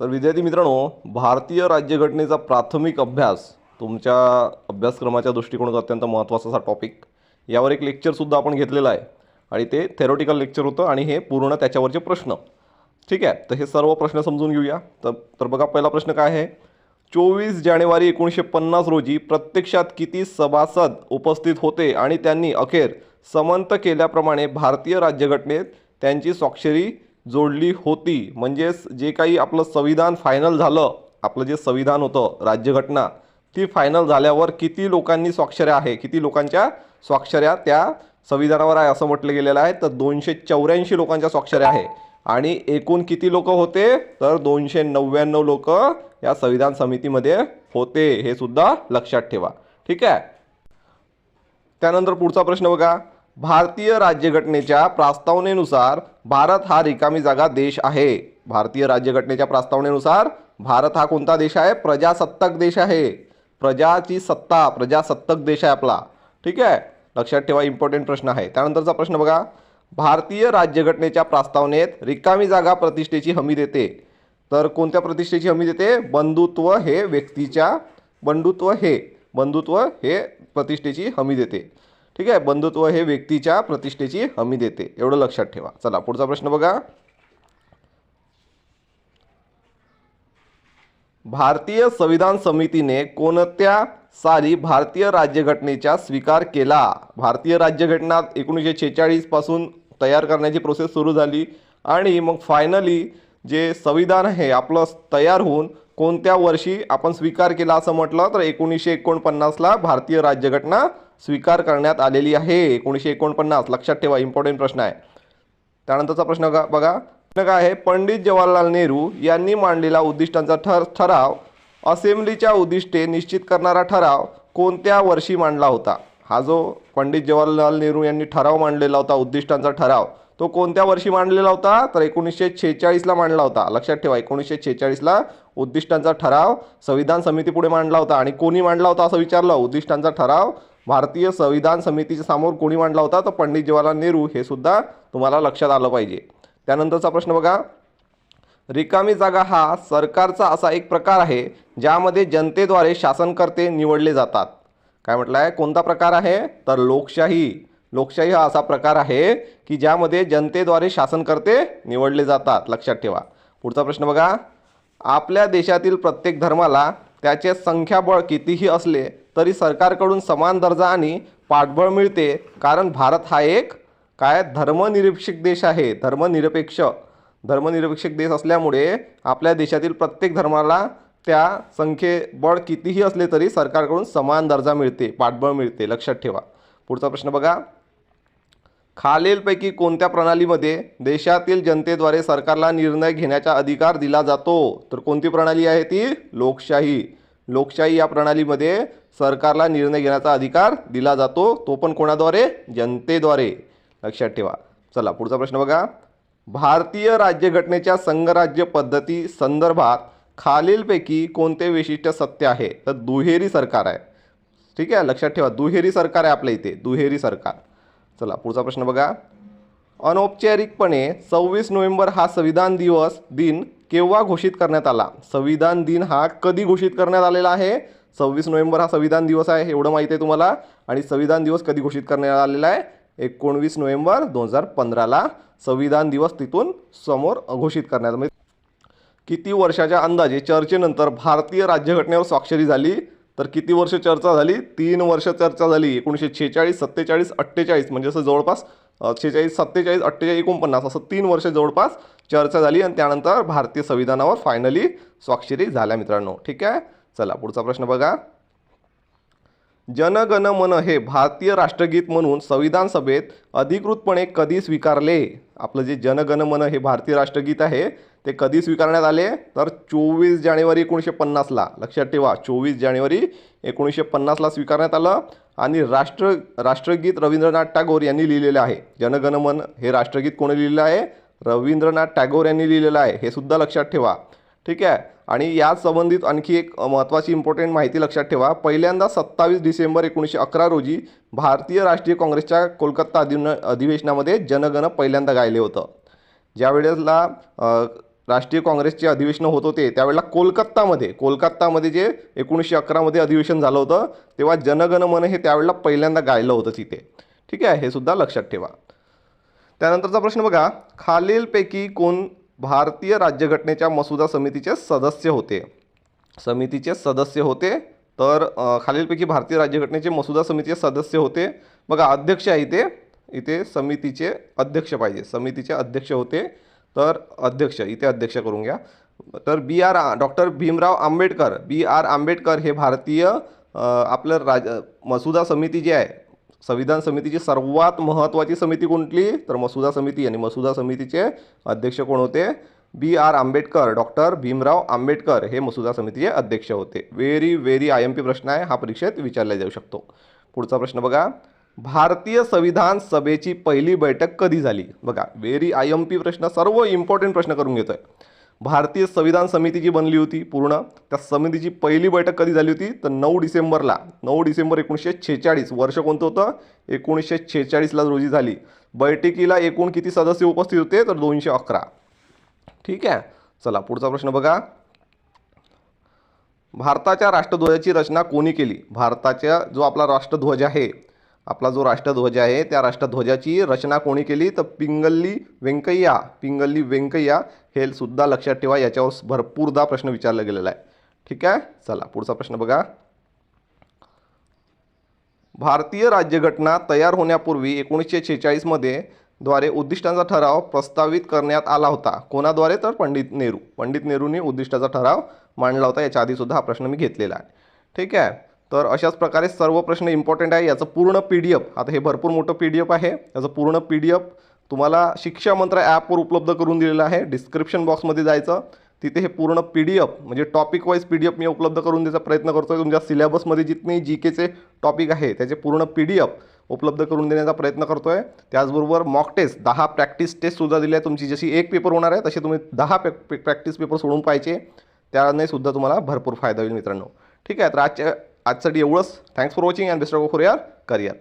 तर विद्यार्थी मित्रांनो भारतीय राज्यघटनेचा प्राथमिक अभ्यास तुमच्या अभ्यासक्रमाच्या दृष्टिकोनात अत्यंत महत्त्वाचा असा टॉपिक यावर एक लेक्चरसुद्धा आपण घेतलेलं आहे. आणि ते थेरोटिकल लेक्चर होतं आणि हे पूर्ण त्याच्यावरचे प्रश्न. ठीक आहे? तर हे सर्व प्रश्न समजून घेऊया. तर तर बघा पहिला प्रश्न काय आहे? चोवीस जानेवारी एकोणीसशे पन्नास रोजी प्रत्यक्षात किती सभासद उपस्थित होते आणि त्यांनी अखेर समंत केल्याप्रमाणे भारतीय राज्यघटनेत त्यांची स्वाक्षरी जोडली होती. म्हणजेच जे काही आपलं संविधान फायनल झालं आपलं जे संविधान होतं राज्यघटना ती फायनल झाल्यावर किती लोकांनी स्वाक्षऱ्या आहे? किती लोकांच्या स्वाक्षऱ्या त्या संविधानावर आहे असं म्हटलं गेलेलं आहे. तर दोनशे चौऱ्याऐंशी लोकांच्या स्वाक्षऱ्या आहे. आणि एकूण किती लोक होते? तर दोनशे नव्याण्णव लोक या संविधान समितीमध्ये होते. हे सुद्धा लक्षात ठेवा. ठीक आहे? त्यानंतर पुढचा प्रश्न बघा. भारतीय राज्यघटनेच्या प्रस्तावनेनुसार भारत हा रिकामी जागा देश आहे. भारतीय राज्यघटनेच्या प्रस्तावनेनुसार भारत हा कोणता देश आहे? प्रजासत्ताक देश आहे. प्रजाची सत्ता प्रजासत्ताक देश आहे आपला. ठीक आहे? लक्षात ठेवा इम्पॉर्टंट प्रश्न आहे. त्यानंतरचा प्रश्न बघा. भारतीय राज्यघटनेच्या प्रस्तावनेत रिकामी जागा प्रतिष्ठेची हमी देते. तर कोणत्या प्रतिष्ठेची हमी देते? बंधुत्व हे व्यक्तीच्या बंधुत्व हे बंधुत्व हे प्रतिष्ठेची हमी देते. ठीक आहे? बंधुत्व हे व्यक्तीच्या प्रतिष्ठेची हमी देते. एवढं लक्षात ठेवा. चला पुढचा प्रश्न बघा. भारतीय संविधान समितीने कोणत्या साली भारतीय राज्यघटनेचा स्वीकार केला? भारतीय राज्यघटना एकोणीसशे छेचाळीसपासून तयार करण्याची प्रोसेस सुरू झाली आणि मग फायनली जे संविधान आहे आपलं तयार होऊन कोणत्या वर्षी आपण स्वीकार केला असं म्हटलं तर एकोणीसशे एकोणपन्नासला भारतीय राज्यघटना स्वीकार करण्यात आलेली आहे. एकोणीसशे एकोणपन्नास. लक्षात ठेवा इम्पॉर्टंट प्रश्न आहे. त्यानंतरचा प्रश्न बघा बघा. प्रश्न काय आहे? पंडित जवाहरलाल नेहरू यांनी मांडलेला उद्दिष्टांचा ठर ठराव असेंब्लीच्या उद्दिष्टे निश्चित करणारा ठराव कोणत्या वर्षी मांडला होता? हा जो पंडित जवाहरलाल नेहरू यांनी ठराव मांडलेला होता उद्दिष्टांचा ठराव तो कोणत्या वर्षी मांडलेला होता? तर एकोणीसशे छेचाळीसला मांडला होता. लक्षात ठेवा एकोणीसशे छेचाळीसला उद्दिष्टांचा ठराव संविधान समितीपुढे मांडला होता. आणि कोणी मांडला होता असं विचारलं? उद्दिष्टांचा ठराव भारतीय संविधान समितीच्या समोर कोणी मांडला होता? तर पंडित जवाहरलाल नेहरू. हे सुद्धा तुम्हाला लक्षात आलं पाहिजे. त्यानंतरचा प्रश्न बघा. रिकामी जागा हा सरकारचा असा एक प्रकार आहे ज्यामध्ये जनतेद्वारे शासनकर्ते निवडले जातात. काय म्हटलं आहे कोणता प्रकार आहे? तर लोकशाही. लोकशाही हा असा प्रकार आहे की ज्यामध्ये जनतेद्वारे शासनकर्ते निवडले जातात. लक्षात ठेवा. पुढचा प्रश्न बघा. आपल्या देशातील प्रत्येक धर्माला त्याचे संख्याबळ कितीही असले तरी सरकारकडून समान दर्जा आणि पाठबळ मिळते. कारण भारत हा एक काय धर्मनिरपेक्ष देश आहे. धर्मनिरपेक्ष. धर्मनिरपेक्ष देश असल्यामुळे आपल्या देशातील प्रत्येक धर्माला त्या संख्येबळ कितीही असले तरी सरकारकडून समान दर्जा मिळते पाठबळ मिळते. लक्षात ठेवा. पुढचा प्रश्न बघा. खालीलपैकी कोणत्या प्रणालीमध्ये देशातील जनतेद्वारे सरकारला निर्णय घेण्याचा अधिकार दिला जातो? तर कोणती प्रणाली आहे ती? लोकशाही. लोकशाही या प्रणालीमध्ये सरकारला निर्णय घेण्याचा अधिकार दिला जातो तो पण कोणाद्वारे? जनतेद्वारे. लक्षात ठेवा. चला पुढचा प्रश्न बघा. भारतीय राज्यघटनेच्या संघराज्य पद्धती संदर्भात खालीलपैकी कोणते वैशिष्ट्य सत्य आहे? तर दुहेरी सरकार आहे. ठीक आहे? लक्षात ठेवा. दुहेरी सरकार आहे आपल्या इथे. दुहेरी सरकार. चला पुढचा प्रश्न बघा. अनौपचारिकपणे सव्वीस नोव्हेंबर हा संविधान दिवस दिन केव्हा घोषित करण्यात आला? संविधान दिन हा कधी घोषित करण्यात आलेला आहे? सव्वीस नोव्हेंबर हा संविधान दिवस आहे एवढं माहिती आहे तुम्हाला. आणि संविधान दिवस कधी घोषित करण्यात आलेला आहे? एकोणवीस नोव्हेंबर दोन हजार पंधराला. संविधान दिवस तिथून समोर घोषित करण्यात म्हणजे किती वर्षाच्या अंदाजे चर्चेनंतर भारतीय राज्यघटनेवर स्वाक्षरी झाली. तर किती वर्ष चर्चा झाली? तीन वर्ष चर्चा झाली. एकोणीसशे छेचाळीस सत्तेचाळीस अठ्ठेचाळीस म्हणजे असं जवळपास छेचाळीस सत्तेचाळीस अठ्ठेचाळीस एकोणपन्नास असं तीन वर्ष जवळपास चर्चा झाली. आणि त्यानंतर भारतीय संविधानावर फायनली स्वाक्षरी झाल्या मित्रांनो. ठीक आहे? चला पुढचा प्रश्न बघा. जनगण मन हे भारतीय राष्ट्रगीत म्हणून संविधान सभेत अधिकृतपणे कधी स्वीकारले? आपलं जे जनगण मन हे भारतीय राष्ट्रगीत आहे ते कधी स्वीकारण्यात आले? तर चोवीस जानेवारी एकोणीसशे पन्नासला लक्षात ठेवा चोवीस जानेवारी एकोणीसशे पन्नासला स्वीकारण्यात आलं आणि राष्ट्र राष्ट्रगीत रवींद्रनाथ टागोर यांनी लिहिलेलं आहे. जनगण मन हे राष्ट्रगीत कोणी लिहिलेलं आहे? रवींद्रनाथ टागोर यांनी लिहिलेलं आहे. हे सुद्धा लक्षात ठेवा. ठीक आहे? आणि याच संबंधित आणखी एक महत्त्वाची इम्पॉर्टंट माहिती लक्षात ठेवा. पहिल्यांदा सत्तावीस डिसेंबर एकोणीसशे अकरा रोजी भारतीय राष्ट्रीय काँग्रेसच्या कोलकाता अधिन अधिवेशनामध्ये जनगण पहिल्यांदा गायले होतं. ज्या वेळेसला राष्ट्रीय काँग्रेसचे अधिवेशन होत होते त्यावेळेला कोलकातामध्ये कोलकातामध्ये जे एकोणीसशे अकरामध्ये अधिवेशन झालं होतं तेव्हा जनगण मन हे त्यावेळेला पहिल्यांदा गायलं होतं तिथे. ठीक आहे? हे सुद्धा लक्षात ठेवा. त्यानंतरचा प्रश्न बघा. खालीलपैकी कोण भारतीय राज्यघटनेच्या मसुदा समितीचे सदस्य होते. समितीचे सदस्य होते तर खालीलपैकी भारतीय राज्यघटनेचे मसुदा समितीचे सदस्य होते. बघा अध्यक्ष आहे इथे. इथे समितीचे अध्यक्ष पाहिजे. समितीचे अध्यक्ष होते. तर अध्यक्ष इथे अध्यक्ष करून घ्या. तर B R doctor Bhimrao Ambedkar B R Ambedkar हे भारतीय आपलं राज मसुदा समिती जी आहे संविधान समितीची सर्वात महत्त्वाची समिती कोणती? तर मसुदा समिती आणि मसुदा समितीचे अध्यक्ष कोण होते? B R Ambedkar. Doctor Bhimrao Ambedkar हे मसुदा समितीचे अध्यक्ष होते. Very very I M P प्रश्न आहे. हा परीक्षेत विचारला जाऊ शकतो. पुढचा प्रश्न बघा. भारतीय संविधान सभेची पहिली बैठक कधी झाली? बघा व्हेरी आय एम पी प्रश्न सर्व इम्पॉर्टंट प्रश्न करून घेतोय. भारतीय संविधान समिती जी बनली होती पूर्ण त्या समितीची पहिली बैठक कधी झाली होती? तर नऊ डिसेंबरला नऊ डिसेंबर एकोणीसशे छेचाळीस वर्ष कोणतं होतं? एकोणीसशे छेचाळीसला रोजी झाली. बैठकीला एकूण किती सदस्य उपस्थित होते? तर दोनशे अकरा. ठीक आहे? चला पुढचा प्रश्न बघा. भारताच्या राष्ट्रध्वजाची रचना कोणी केली? भारताच्या जो आपला राष्ट्रध्वज आहे आपला जो राष्ट्रध्वज आहे त्या राष्ट्रध्वजाची रचना कोणी केली? तर पिंगल्ली व्यंकय्या पिंगल्ली व्यंकय्या हे सुद्धा लक्षात ठेवा याच्यावर भरपूरदा प्रश्न विचारला गेलेला आहे. ठीक आहे? चला पुढचा प्रश्न बघा. भारतीय राज्यघटना तयार होण्यापूर्वी एकोणीसशे छेचाळीसमध्ये द्वारे उद्दिष्टांचा ठराव प्रस्तावित करण्यात आला होता. कोणाद्वारे? तर पंडित नेहरू. पंडित नेहरूंनी उद्दिष्टाचा ठराव मांडला होता. याच्या आधीसुद्धा हा प्रश्न मी घेतलेला आहे. ठीक आहे? तर अशाच प्रकारे सर्व प्रश्न इम्पॉर्टंट आहे. याचं पूर्ण पी डी एफ आता हे भरपूर मोठं पी डी एफ आहे. याचं पूर्ण पी डी एफ तुम्हाला शिक्षा मंत्र ॲपवर उपलब्ध करून दिलेलं आहे. डिस्क्रिप्शन बॉक्समध्ये जायचं. तिथे हे पूर्ण पी डी एफ म्हणजे topic wise P D F मी उपलब्ध करून द्यायचा प्रयत्न करतो आहे तुमच्या सिलेबसमध्ये जितने जी केचे टॉपिक आहे त्याचे पूर्ण पी डी एफ उपलब्ध करून देण्याचा प्रयत्न करतो आहे त्याचबरोबर मॉक टेस्ट दहा प्रॅक्टिस टेस्टसुद्धा दिली आहे तुमची. जशी एक पेपर होणार आहे तसे तुम्ही दहा प्रॅक्टिस पेपर सोडून पाहिजे. त्याने सुद्धा तुम्हाला भरपूर फायदा होईल मित्रांनो. ठीक आहे तर आजच्या आजसाठी एवढंच thanks for watching and best of for your career